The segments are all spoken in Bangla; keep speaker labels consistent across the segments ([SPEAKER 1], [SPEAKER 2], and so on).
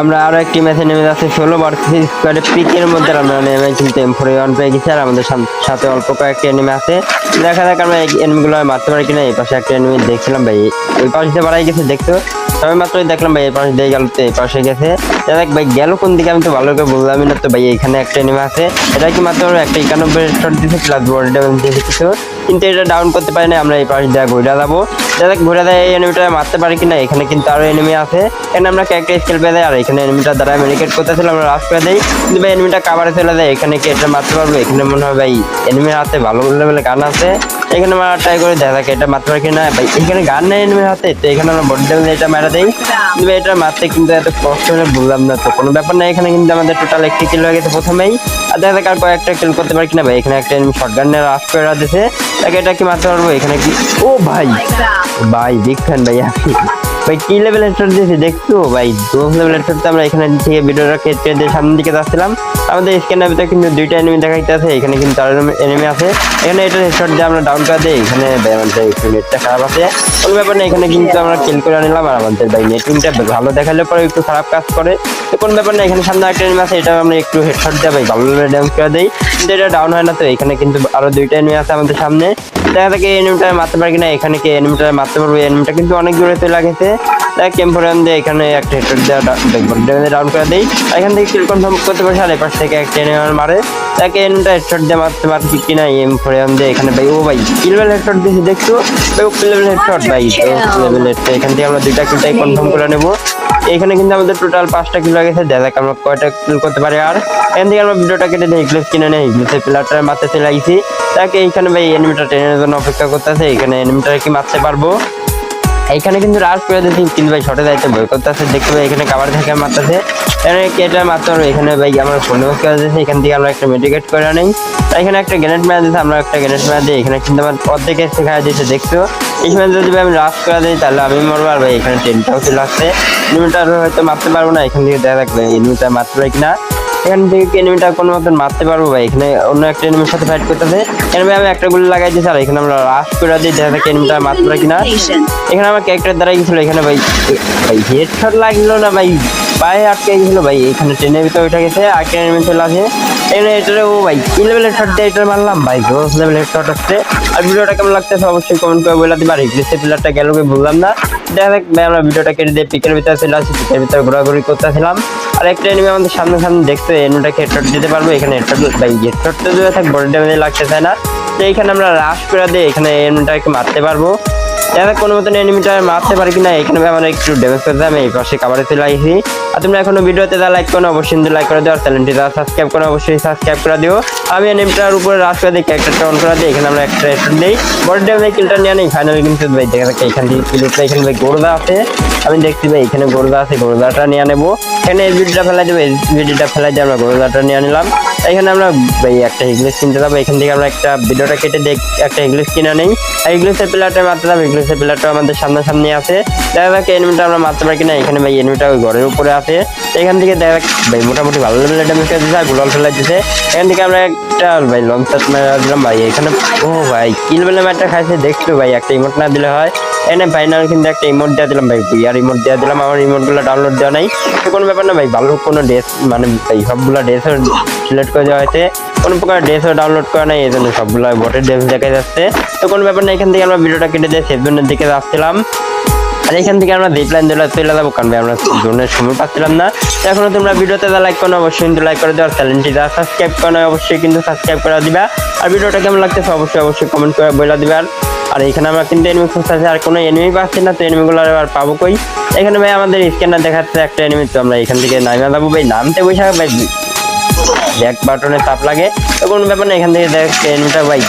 [SPEAKER 1] আমরা আরও একটি ম্যাচে নেমে যাচ্ছি, ষোলো ভার্সেস স্কোয়াডে পিকের মধ্যে আমরা নেমে কিন্তু এমফোরে ওয়ান পেয়ে গেছি, আর আমাদের সাথে অল্প কয়েকটি এনিমি আছে। দেখা যাক আমরা এনিমিগুলো মারতে পারি কিনা, এই পাশে একটা এনিমি দেখছিলাম ভাই, ওই পাশে দিয়ে বাড়াই গেছে, দেখছ? সবাই মাত্রই দেখলাম ভাই, এই পাশে দিয়ে গেল তো এই পাশে গেছে। দেখ ভাই, গেল কোন দিকে, আমি তো ভালো করে বললামই না তো ভাই, এখানে একটা এনিমি আছে। এটা কি মাত্র একটা একানব্বই শট দিয়েছে প্লাস বডি ড্যামেজ দিয়েছে, কিছু? কিন্তু এটা ডাউন করতে পারি না আমরা এই পাশে দিয়ে ঘুরে যাব। দেখ ঘুরে দেয় এই এনিমিটা মারতে পারি কিনা, এখানে কিন্তু আরও এনিমি আছে। এখানে আমরা ক্যারেক্টার স্কেল পেয়ে দেয় আর এখানে এনিমিটা দ্বারা মেডিকেট করতেছিলাম আমরা রাশ করে দেই। কিন্তু ভাই এনিমিটা কাভারে চলে যায়, এখানে কি এটা মারতে পারব? এখানে মনে হয় ভাই এনিমির হাতে ভালো লেভেলে গান আছে। এখানে আমরা ট্রাই করে, দেখা যাক এটা মারতে পারি কিনা। ভাই, এখানে গান নেই এনিমির হাতে, তো এখানে আমরা বডি ড্যামেজ এটা মারা দেই। কিন্তু ভাই, এটা মারতে কিন্তু এত কষ্ট হলে বুঝলাম না তো, কোনো ব্যাপার না, এখানে কিন্তু আমাদের টোটাল একটি কিল হয়ে গেছে প্রথমেই। আর দেখা যাক আর কয়েকটা কিল করতে পারি কিনা। ভাই, এখানে একটা এনিমি শটগান নিয়ে রাশ করে দিয়েছে এটা কি মারতে পারব? এখানে কি? ও ভাই। ভাই বিগ ফ্যান ভাই, কি লেভেল হেডশট দিয়েছি দেখছ? ভাই, দোষ লেভেল হেডশট আমরা এখানে থেকে ভিডিওটা দিয়ে সামনের দিকে যাচ্ছিলাম। আমাদের স্ক্যানের ভিতরে কিন্তু দুইটা এনিমি দেখাইতে আছে, এখানে কিন্তু আরও এনিমি আছে। এখানে এটা হেডশট দিয়ে আমরা ডাউন করে দিই, এখানে ভাই আমাদের একটু নেটটা খারাপ আছে। কোনো ব্যাপার না, এখানে কিন্তু আমরা কিল করে নিলাম আর আমাদের ভাই নেটিংটা ভালো দেখালে পরে একটু খারাপ কাজ করে। তো কোনো ব্যাপার না, এখানে সামনে একটা এনিমি আছে এটা আমরা একটু হেডশট দিয়ে ভাই ভালো ড্যামেজ করে দিই। কিন্তু এটা ডাউন হয় না তো, এখানে কিন্তু আরও দুইটা এনিমি আছে আমাদের সামনে। দেখা এই এনিমিটা মারতে পারি কিনা এখানে কি এনিমিটা মারতে পারব? এনিমিটা কিন্তু অনেক দূরে চলে গেছে। তাই কেম্পোরান দিয়ে এখানে একটা হেডশট দিয়ে ডাউন করে দেই। এখান থেকে কিল কনফার্ম করতে পারছি আর এপাশ থেকে একটা এনিমি মারে। তাকে এনিমিটা হেডশট দিয়ে মারতে পারছি কিনা এম ফোরান দিয়ে এখানে, ভাই? ও ভাই কিল লেভেল দিয়েছি, দেখছ? কিল লেভেল হেডশট ভাই এখান থেকে আমরা দুইটা কিলটাই কনফার্ম করে নেব। এখানে কিন্তু আমাদের টোটাল পাঁচটা কিলো গেছে দেখা আমরা কয়টা কিল করতে পারি। আর এখান থেকে আমরা ভিডিওটা কেটে দিই ইগলেস কিনে নেই। ইগলেসের প্লেয়ারটা মারতে লাগিয়েছি তাকে এইখানে ভাই এনিমিটা ট্রেনের জন্য অপেক্ষা করতেছে। এখানে এনিমিটা কি মারতে পারব? এইখানে কিন্তু রাশ করে দিচ্ছি কিন্তু ভাই শটে যাইতে ভয় করতেছে। দেখতে ভাই এখানে কাবার থেকে মারতেছে। এখানে কেটে মারতে পারব। এখানে ভাই আমার ফোনে করে দিচ্ছি এখান থেকে আমরা একটা মেডিকেট করে নেই এখানে একটা গ্রেনেড মারা দিচ্ছি আমরা একটা গ্রেনেড মারা দিই এখানে কিন্তু আমার অর্ধেক শেখা দিচ্ছে দেখছ? সময় যদি আমি রাশ করে দিই, তাহলে আমি মরবো। আর ভাই, এখানে টেনটাও চলে আসছে। এনিমিটার হয়তো মারতে পারব না, এখান থেকে দেখা থাকবে এনিমিটা মারতে পারি কিনা? এখান থেকে এনিমিটা কোনো মতন মারতে পারব ভাই? এখানে অন্য একটা এনিমির সাথে ফাইট করতেছে। এখানে আমি একটা গুলি লাগাই দিয়েছি, আর এখানে আমরা রাশ করে দিই দেখা যাক এনিমিটা মারতে পারি কিনা? এখানে আমার ক্যারেক্টার দ্বারা গেছিল, এখানে ভাই ভাই হেডশট লাগল না ভাই? পায়ে আটকে গেছিল ভাই, এখানে ট্রেনের ভিতরে উঠে গেছে, আর ট্রেনের ভিতরে আসে। এখানে এটারে ও ভাই কি লেভেল হেডশট দিয়ে এটা মারলাম ভাই, দশ লেভেল হেডশট আসছে। আর ভিডিওটা কেমন লাগতেছে অবশ্যই কমেন্ট করে বলে পারি রিপ্লেসের প্লেয়ারটা গেল কি বললাম না। দেখা যাক আমরা ভিডিওটা কেটে দিয়ে পিকের ভিতরে চলে আসি, পিকের ভিতরে ঘোরাঘুরি করতেছিলাম। আর একটা এনিমি আমাদের সামনে সামনে দেখতে এনিমিটাকে হেডশট দিতে পারব, এখানে হেডশট ভাই হেডশট তো যদি থাক বডি ড্যামেজ লাগতেছে না। তো এখানে আমরা রাশ করে দিয়ে এখানে এনিমিটাকে মারতে পারব। দেখা কোনো মতন এনিমিটা মারতে পারি কিনা, এখানে আমরা একটু ড্যামেজ করতে আমি এই পাশে কাভারে চলে আসি। আর তোমরা এখনও ভিডিওতে যা লাইক করো, অবশ্যই কিন্তু লাইক করে দিও, আর চ্যানেলটি যা সাবস্ক্রাইব করো, অবশ্যই সাবস্ক্রাইব করে দিও। আমি এনিমিটার উপরে রাশ করে দিই ক্যারেক্টারটা অন করে দিই, এখানে আমরা একটা হেডশট দিই। বডি ড্যামেজ কিলটা নিয়ে নিই ফাইনালি কিন্তু ভাই দেখা যাচ্ছে এখান থেকে কিল উঠলে, এখানে ভাই গোরদা আছে। আমি দেখছি ভাই এখানে গোরদা আছে, গোরদাটা নিয়ে নেব। এখানে এই ভিডিওটা ফেলাই দেবো, এই ভিডিওটা ফেলাই দিয়ে আমরা গোরদাটা নিয়ে নিলাম। এখানে আমরা একটা ইংলিশ কিনতে যাব। এখান থেকে আমরা একটা ভিডিওটা কেটে দেখ, একটা ইংলিশ কিনে নেই। আর ইংলিশের প্লেয়ারটা মারতে যাব। ইংলিশের প্লেয়ারটা আমাদের সামনাসামনি আছে। দেখা যাক এনিমিটা আমরা মারতে পারি কিনা। এখানে ভাই এনিমিটা ওই ঘরের উপরে আছে। এখান থেকে দেখা যাক, ভাই, মোটামুটি ভালো লেভেলের ড্যামেজ করে দিচ্ছে আর গুলাল ফেলাই দিচ্ছে এখান থেকে আমরা একটা, ভাই লং শাট দিলাম, ভাই। এখানে, ও ভাই কিল বেলে ম্যাটটা খাইছে। দেখছ, ভাই, একটা ইমোট না দিলে হয়। এনে ফাইনাল কিন্তু একটা ইমোট দিয়ে দিলাম ভাই আর ইমোট দিয়ে দিলাম, আমার ইমোটগুলো ডাউনলোড দেওয়া নাই। তো কোনো ব্যাপার না ভাই, ভালো কোনো ড্রেস মানে ভাই, সবগুলো ড্রেসও সিলেক্ট করে দেওয়া হয়েছে। কোনো প্রকার ড্রেসও ডাউনলোড করা নাই এই জন্য সবগুলো বটের ড্রেস দেখা যাচ্ছে। তো কোনো ব্যাপার না, এখান থেকে আমরা ভিডিওটা কেটে দিয়ে সেভ জোনের দিকে যাচ্ছিলাম। আর এখান থেকে আমরা জিপ লাইন দিলে চলে যাব, কারণ ভাই আমরা জোনের সময় পাচ্ছিলাম না। তো এখনও তোমরা ভিডিওতে যা লাইক করো, অবশ্যই কিন্তু লাইক করে দেওয়ার চ্যানেলটি যা সাবস্ক্রাইব করো, অবশ্যই কিন্তু সাবস্ক্রাইব করে দিবা। আর ভিডিওটা কেমন লাগতেছে, অবশ্যই অবশ্যই কমেন্ট করে বলে দিবা। আর এখানে আমরা কিন্তু এনিমি খুঁজতেছি আর কোনো এনিমি পাচ্ছি না, তো এনিমিগুলো আর পাবো কই? এখানে ভাই আমাদের স্ক্যানার দেখাচ্ছে একটা এনিমি তো আমরা এখান থেকে নামে যাব ভাই, নামতে বসে ভাই। ব্যাক বাটনে চাপ লাগে, তো কোনো ব্যাপার না, এখান থেকে দেখ এনিমিটা ভাই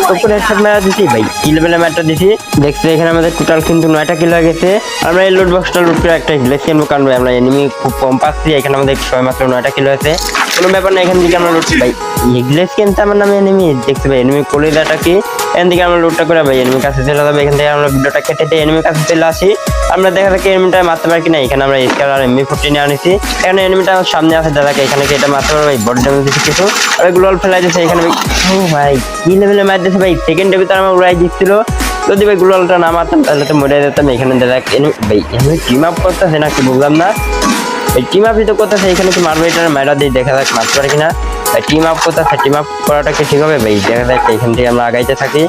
[SPEAKER 1] স্কোপ করে হেডশট মারা দিছি ভাই কি লেভেলে ম্যাটটা দিছি। দেখছি এখানে আমাদের টোটাল কিন্তু নয়টা কিলো গেছে। আমরা এই লুট বক্সটা লুট করে একটা হিলেস কিনবো কারণ ভাই, আমরা এনিমি খুব কম পাচ্ছি, এখানে আমাদের ছয় মাত্র নয়টা কিলো হয়েছে। কোনো ব্যাপার না, এখান থেকে আমরা লুট ভাই। হিগলেস কিনতে আমার নামে এনিমি দেখতে পাই এনিমি কলিদাটা কি? এখান থেকে আমরা লুটটা করে ভাই এনিমি কাছে চলে যাব। এখান থেকে আমরা ভিডিওটা কেটে দিয়ে এনিমি কাছে চলে আসি। আমরা দেখা যাচ্ছে এনিমিটা মারতে পারি কিনা। এখানে আমরা স্কার আর এমবি ফোরটি নিয়ে আনিছি। এখানে এনিমিটা আমার সামনে আছে। দাদাকে এখানে কি এটা মারতে পারব। বডি ড্যামেজ দিচ্ছে কিছু। আর গ্লোয়াল ফেলাই দিচ্ছে এখানে ও ভাই, কি লেভেলে মার দিচ্ছে ভাই? সেকেন্ড ডেবিতে আমার উড়াই দিচ্ছিল। যদি ভাই গ্লোয়ালটা না মারতাম, তাহলে তো মরে যেতাম। এখানে দাদা ভাই এনিমি টিম আপ করতেছে না কি বুঝলাম না। এই টিম আপই তো করতেছে। এখানে কি মারবে? এটা মাইরা দিয়ে দেখা যাক মারতে পারে কিনা। টিম আপ করতেছে টিম আপ করাটা কি ঠিক হবে ভাই দেখা যাচ্ছে এখান থেকে আমরা আগাইতে থাকি।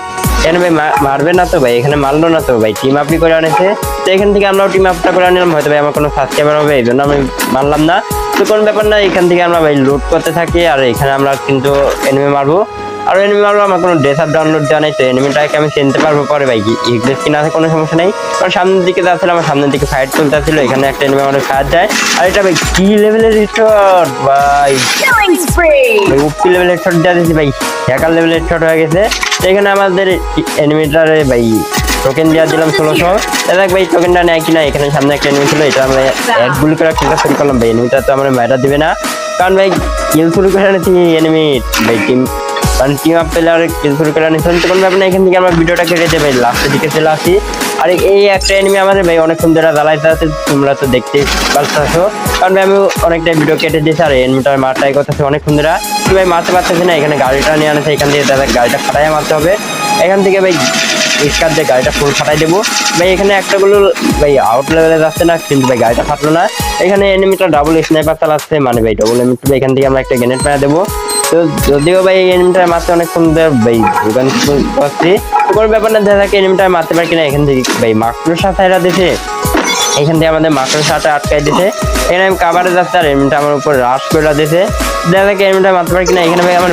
[SPEAKER 1] কেন ভাই মারবে না তো ভাই? এখানে মারলো না তো ভাই? টিম আপই করে আনেছে। তো এখান থেকে আমরাও টিম আপটা করে আনলাম। হয়তো ভাই আমার কোনো সাবস্ক্রাইবার হবে, এই জন্য আমি মারলাম না। তো কোনো ব্যাপার না, এখান থেকে আমরা ভাই লুট করতে থাকি। আর এখানে আমরা কিন্তু এনিমি মারবো। আর এনিমি মারবো আমার কোনো ড্রেস আপ ডাউনলোড দেওয়া নেই তো এনিমিটাকে আমি চিনতে পারব পরে ভাই। ইংলিশ কিনা কোনো সমস্যা নেই। কারণ সামনের দিকে যাচ্ছিল আমার সামনের দিকে ফাইট চলতেছিল এখানে একটা এনিমি আমাদের ফায়ার যায়। আর এটা ভাই কি লেভেলের শট ভাই? উপি লেভেলের শট দেওয়া দিয়েছি ভাই। হ্যাকার লেভেলের শট হয়ে গেছে। এখানে আমাদের এনিমিটারে ভাই টোকেন দেওয়া দিলাম ষোলোশো। দেখ ভাই টোকেনটা নেয় কিনা এখানে সামনে একটা এনিমি ছিল এটা আমরা এক গুলি করে খেলা শুরু করলাম ভাই। এনিমিটা তো আমরা ম্যাটা দিবে না। কারণ ভাই কিল শুরু করে আনেছি এনিমি ভাই টিম কারণ টিম আপ প্লেয়ার কিল শুরু করে আনেছি তো কোনো ব্যাপার না, এখান থেকে আমরা ভিডিওটা কেটে দেবে লাস্টের দিকে চলে আসি। আর এই একটা এনিমি আমাদের ভাই, অনেকক্ষণ ধরে জ্বালাইতে আছে তোমরা তো দেখতেই পারছ কারণ আমি অনেকটা ভিডিও কেটে দিয়েছি, আর এনিমিটার মারটাই করতেছে অনেকক্ষণ ধরে। কিন্তু ভাই, মারতে পারতেছি না, এখানে গাড়িটা নিয়ে আনেছে, এখান থেকে দাদা গাড়িটা ফাটাইয়া মারতে হবে। এখান থেকে ভাই, স্কার দিয়ে গাড়িটা ফুল ফাটাই দেবো। ভাই, এখানে একটা গুলো, ভাই আউট লেভেলে যাচ্ছে না, কিন্তু ভাই, গাড়িটা ফাটলো না। এখানে এনিমিটা ডাবল স্নাইপার চালাচ্ছে মানে ভাই ডাবল এনিমিটা এখান থেকে আমরা একটা গ্রেনেড মারা দেবো। তো যদিও ভাই এই এনিমিটার মারতে অনেক সুন্দর ভাই দোকান করছি। তো কোনো ব্যাপার না, দেখা যাক এনিমিটা মারতে পারি কিনা, এখান থেকে ভাই মাকড়ো সাথে দিছে। এখান থেকে আমাদের মাকড়ো সাথে আটকাই দিছে। এখানে আমি কাবারে যাচ্ছি আর এমনিটা আমার উপর রাশ করে দিছে। দেখা যাক এমনিটা মারতে পারি কিনা, এখানে ভাই আমার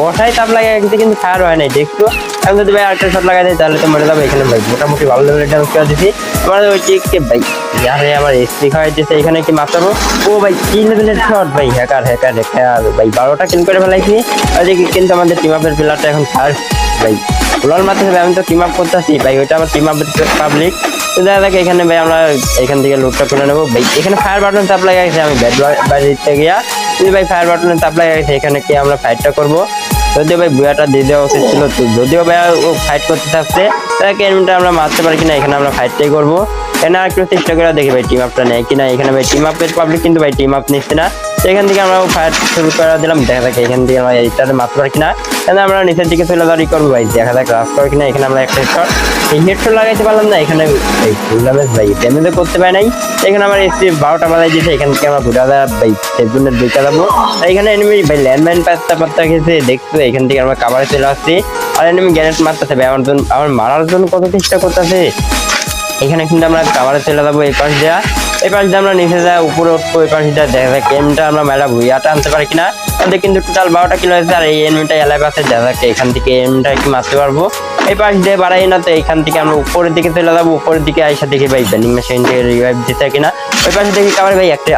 [SPEAKER 1] বসাই তাপ লাগে কিন্তু কিন্তু ফায়ার হয় নাই। দেখতো আমি যদি ভাই আরেকটা শট লাগাই দিই তাহলে তো মরে যাবে এখানে ভাই। মোটামুটি ভালো লেভেলের ড্যামেজ করে দিছি। আমার ওই চিককে ভাই আরে আমার এসপি খাওয়াই দিছে এখানে কি মারতাবো ও ভাই, কি লেভেলের শট ভাই? হ্যাকার হ্যাকার হ্যাকার ভাই, বারোটা কিল করে ফেলাইছি। আর কিন্তু আমাদের টিম আপের প্লেয়ারটা এখন ফায়ার ভাই ফুলার মারতে আমি তো টিম আপ করতেছি। ভাই, ওইটা আমার টিম আপ পাবলিক তো দেখা যাক এখানে ভাই আমরা এখান থেকে লুটটা করে নেব। ভাই, এখানে ফায়ার বাটন চাপ লাগা গেছে আমি ব্যাট বাড়িতে গিয়া। ভাই ফায়ার বাটনে চাপ লাগা এখানে কি আমরা ফাইটটা করব? যদিও ভাই বুয়াটা দিয়ে দেওয়া উচিত ছিল যদিও ভাই ও ফাইট করতে থাকছে তাকে এমনিটা আমরা মারতে পারি কিনা? এখানে আমরা ফাইটটাই করব। এখানে আর একটু চেষ্টা করে দেখি ভাই টিম আপটা নেয় কিনা। এখানে ভাই টিম আপের পাবলিক কিন্তু ভাই টিম আপ নিচ্ছে না। এখান থেকে আমরা ফায়ার শুরু করে দিলাম দেখা যাক এখান থেকে আমরা এইটাতে মারতে পারি কিনা। এখানে আমরা নিচের দিকে চলে দাঁড়িয়ে করব ভাই দেখা যাক রাস করে কিনা। এখানে আমরা একটা শট এই হেডশট লাগাইতে পারলাম না, এখানে এই ড্যামেজ ভাই ড্যামেজও করতে পারি নাই। এখানে আমার এসপি বারোটা বাজাই দিয়েছে, এখান থেকে আমরা ঘুরা দেওয়া ভাই সেগুনের দুইটা যাব। এখানে এনিমি ভাই ল্যান্ডমাইন পাত্তা পাত্তা খেয়েছে, দেখছ, এখান থেকে আমরা কাবারে চলে আসছি। আর এনিমি গ্যানেট মারতেছে ভাই, আমার জন্য আমার মারার জন্য কত চেষ্টা করতেছে। এখানে কিন্তু আমরা কাবারে চলে যাব এই পাশ দেওয়া এই পাশ দিয়ে আমরা নিচে যাই, উপরে উঠবো, এই পাশ দিয়ে দেখা যাক এমটা আমরা মেলা ভুইয়াটা আনতে পারি কিনা আমাদের কিন্তু টোটাল বারোটা কিলো হয়েছে আর এই এমটা এলাকা আছে, দেখা যাক এখান থেকে এমটা কি মারতে পারব। এই পাশ দিয়ে বাড়াই না, তো এখান থেকে আমরা উপরের দিকে চলে যাব, উপরের দিকে আইসা দেখি ভাই ব্যানিং মেশিন রিভাইভ দিতে কিনা। ওই পাশে দেখি কাবার ভাই একটা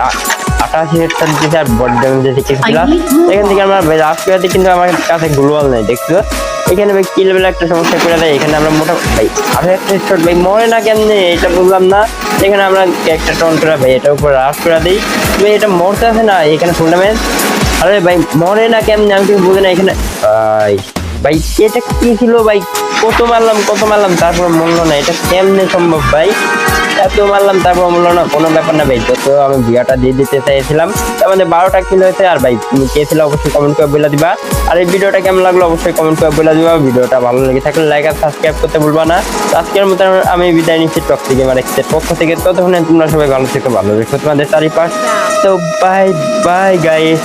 [SPEAKER 1] এখান থেকে আমরা লাস্ট প্লেয়ারতে কিন্তু আমার কাছে গ্লোয়াল নেই দেখছ এখানে ভাই কিল বেলা একটা সমস্যা করে দেয় এখানে আমরা মোটা ভাই আর একটা ভাই মরে না কেমনে এটা বুঝলাম না এখানে আমরা একটা টন করে এটার উপর রাফ করে দিই ভাই এটা মরতে আছে না এখানে টুর্নামেন্ট আরে ভাই মরে না কেমনে আমি কিছু বুঝি না এখানে ভাই এটা কি ছিল ভাই কত মারলাম কত মারলাম তারপর মরলো না এটা কেমনে সম্ভব ভাই এত মারলাম, তারপর মরলো না, কোনো ব্যাপার না ভাই, যত আমি বিয়াটা দিয়ে দিতে চাইছিলাম তো আমাদের বারোটা কিলো হয়েছে, আর ভাই, তুমি ছিল অবশ্যই কমেন্ট করে বলে দিবা। আর এই ভিডিওটা কেমন লাগল অবশ্যই কমেন্ট করে বলে দিবা, ভিডিওটা ভালো লেগে থাকলে লাইক আর সাবস্ক্রাইব করতে ভুলবা না। আজকের মতো আমি বিদায় নিচ্ছি টক থেকে মানে পক্ষ থেকে। ততক্ষণে তোমরা সবাই ভালো থেকে, ভালো রেখো তোমাদের চারিপাশ। তো বাই বাই গাইস